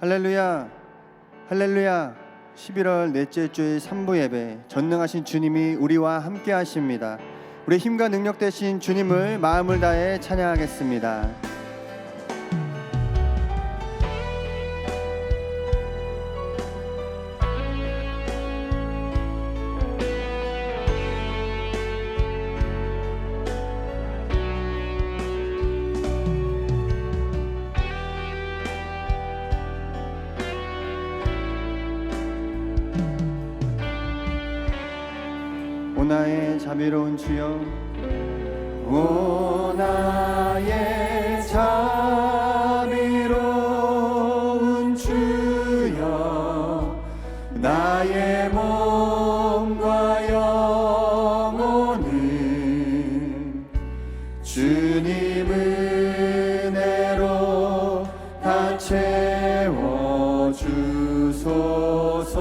할렐루야. 할렐루야. 11월 넷째 주일 3부 예배 전능하신 주님이 우리와 함께 하십니다. 우리 힘과 능력 되신 주님을 마음을 다해 찬양하겠습니다 자비로운 주여 오 나의 자비로운 주여 나의 몸과 영혼은 주님 은혜로 다 채워 주소서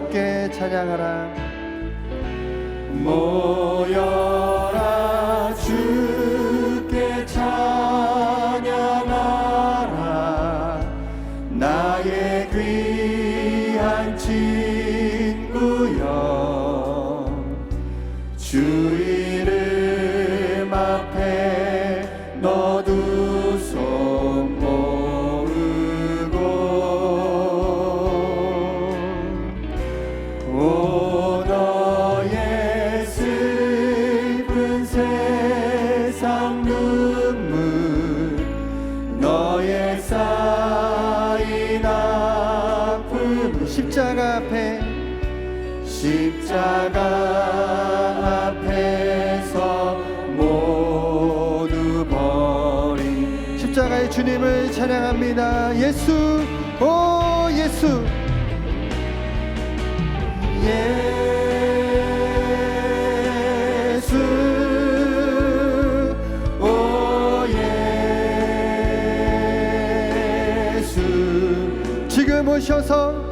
주께 찬양하라. 모여 찬양합니다. 예수 오 예수. 예수 오 예수. 지금 오셔서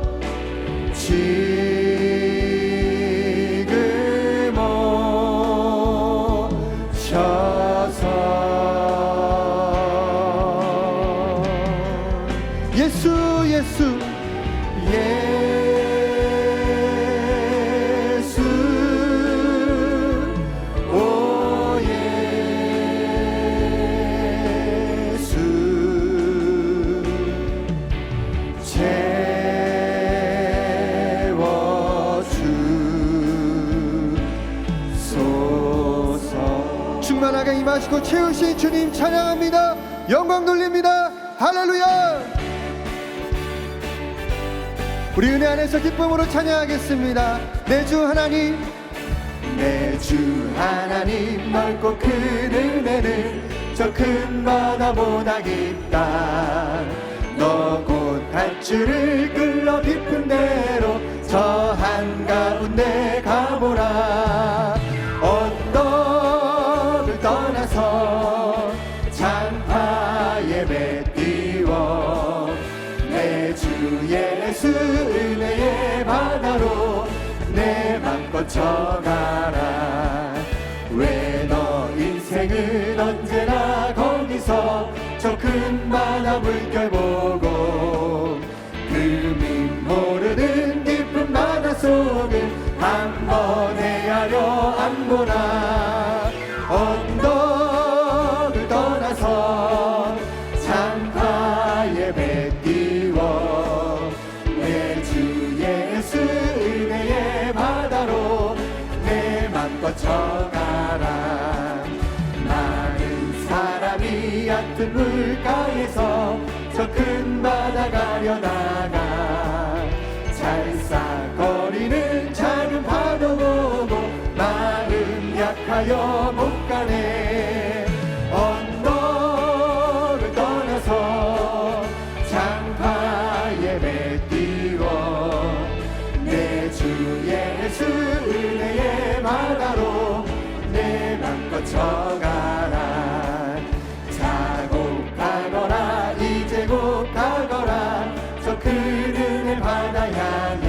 임하시고 채우신 주님 찬양합니다. 영광 돌립니다. 할렐루야! 우리 은혜 안에서 기쁨으로 찬양하겠습니다. 내 주 하나님. 내 주 하나님 넓고 큰 은혜는 저 큰 바다보다 깊다. 너곧 밧줄을 끌러 깊은 데로 저 한가운데 큰 바다 물결 보고 바다 가 kind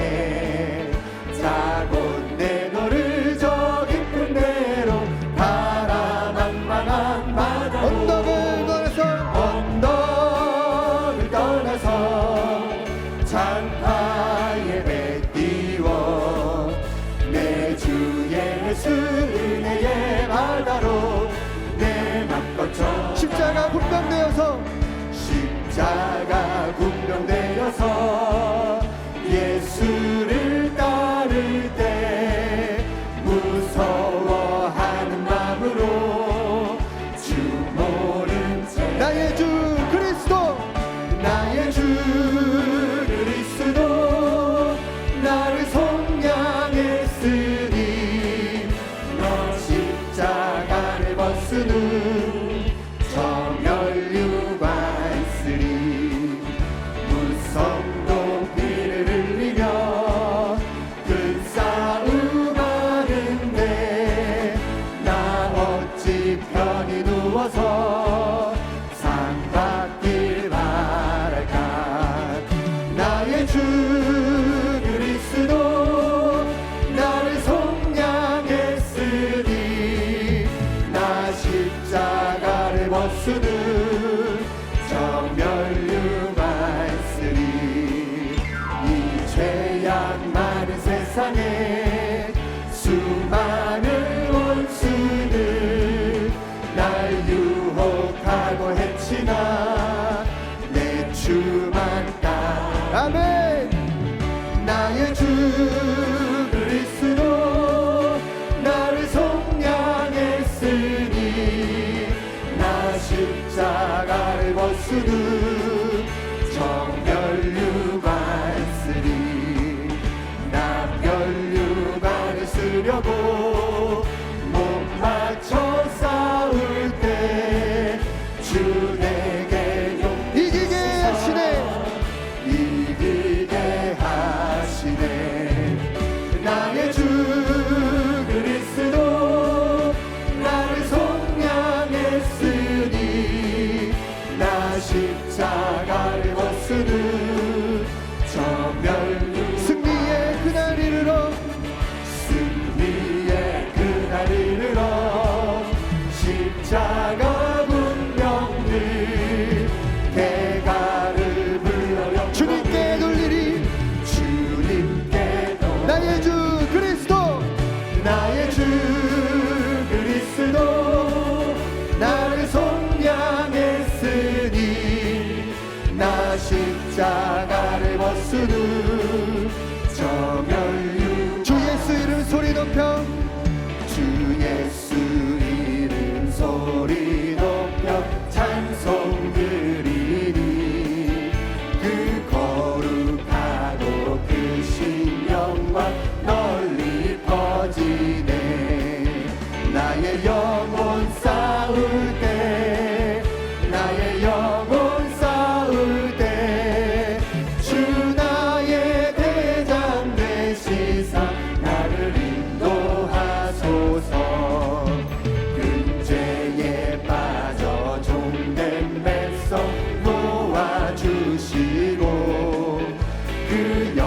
그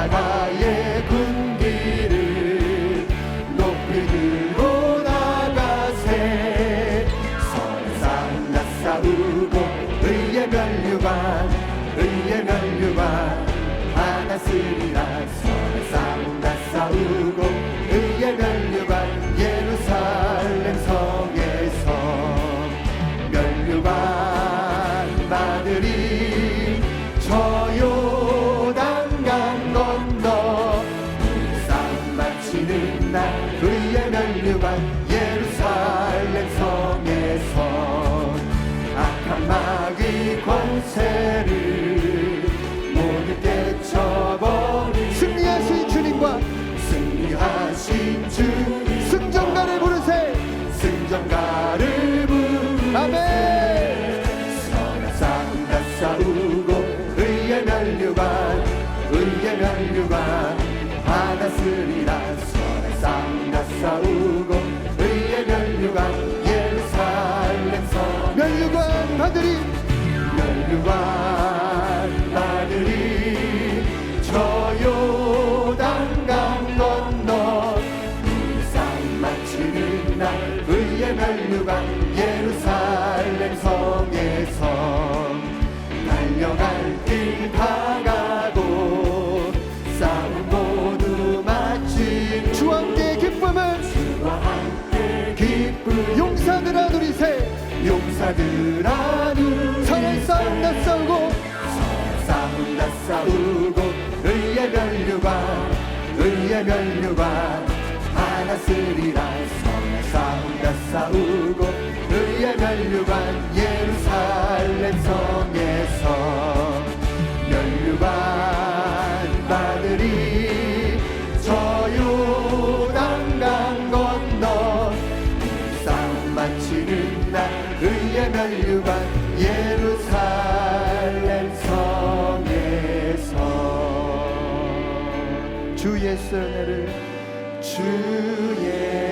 십자가의 우리의 면류관 예루살렘 성에서 악한 마귀 권세를 용사들아 누리세 용사들아 누리세 선한 싸움 다 싸우고 싸움 다 싸우고 의의 멸류관 의의 멸류관 하나 쓰리라 선한 싸움 다 싸우고 의의 멸류관 예루살렘 성에서 멸류관 의의 멸류관 예루살렘 성에서. 주 예수 은혜를 주예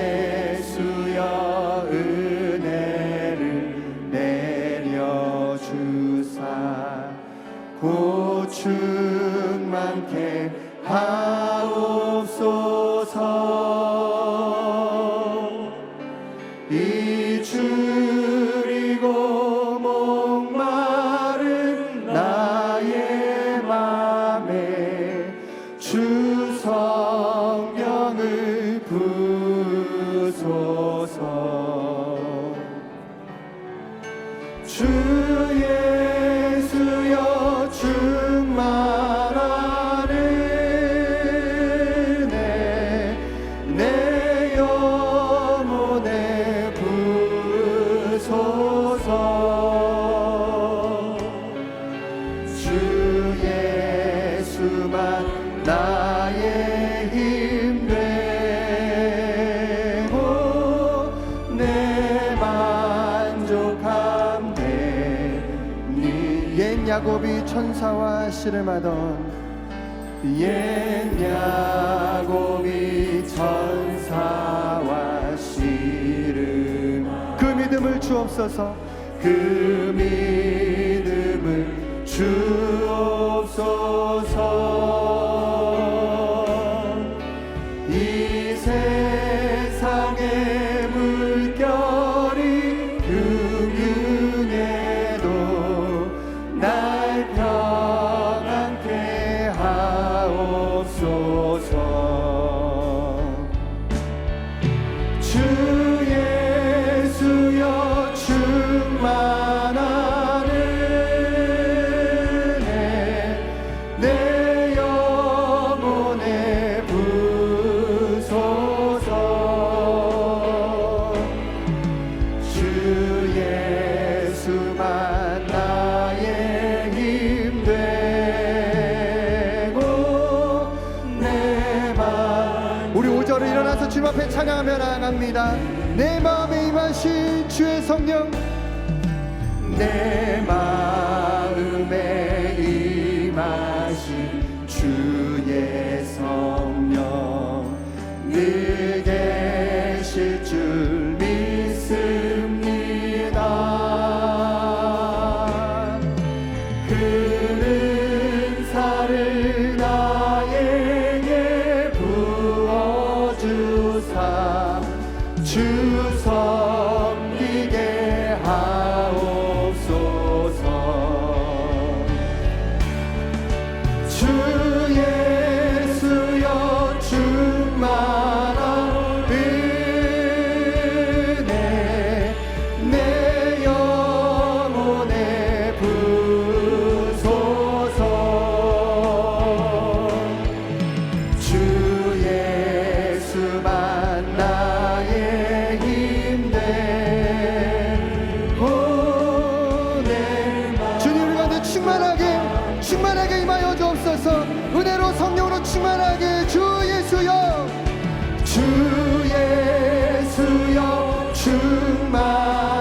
주 예수만 나의 힘 되고 내 만족함 되니 옛 야곱이 천사와 씨름하던 옛 야곱이 천사와 씨름 그 믿음을 주옵소서. 그 믿음을 주옵소서 찬양하며 나아갑니다. 내 마음에 임하신 주의 성령. 내 마음에 임하신 주의 성령. 늘 goodbye.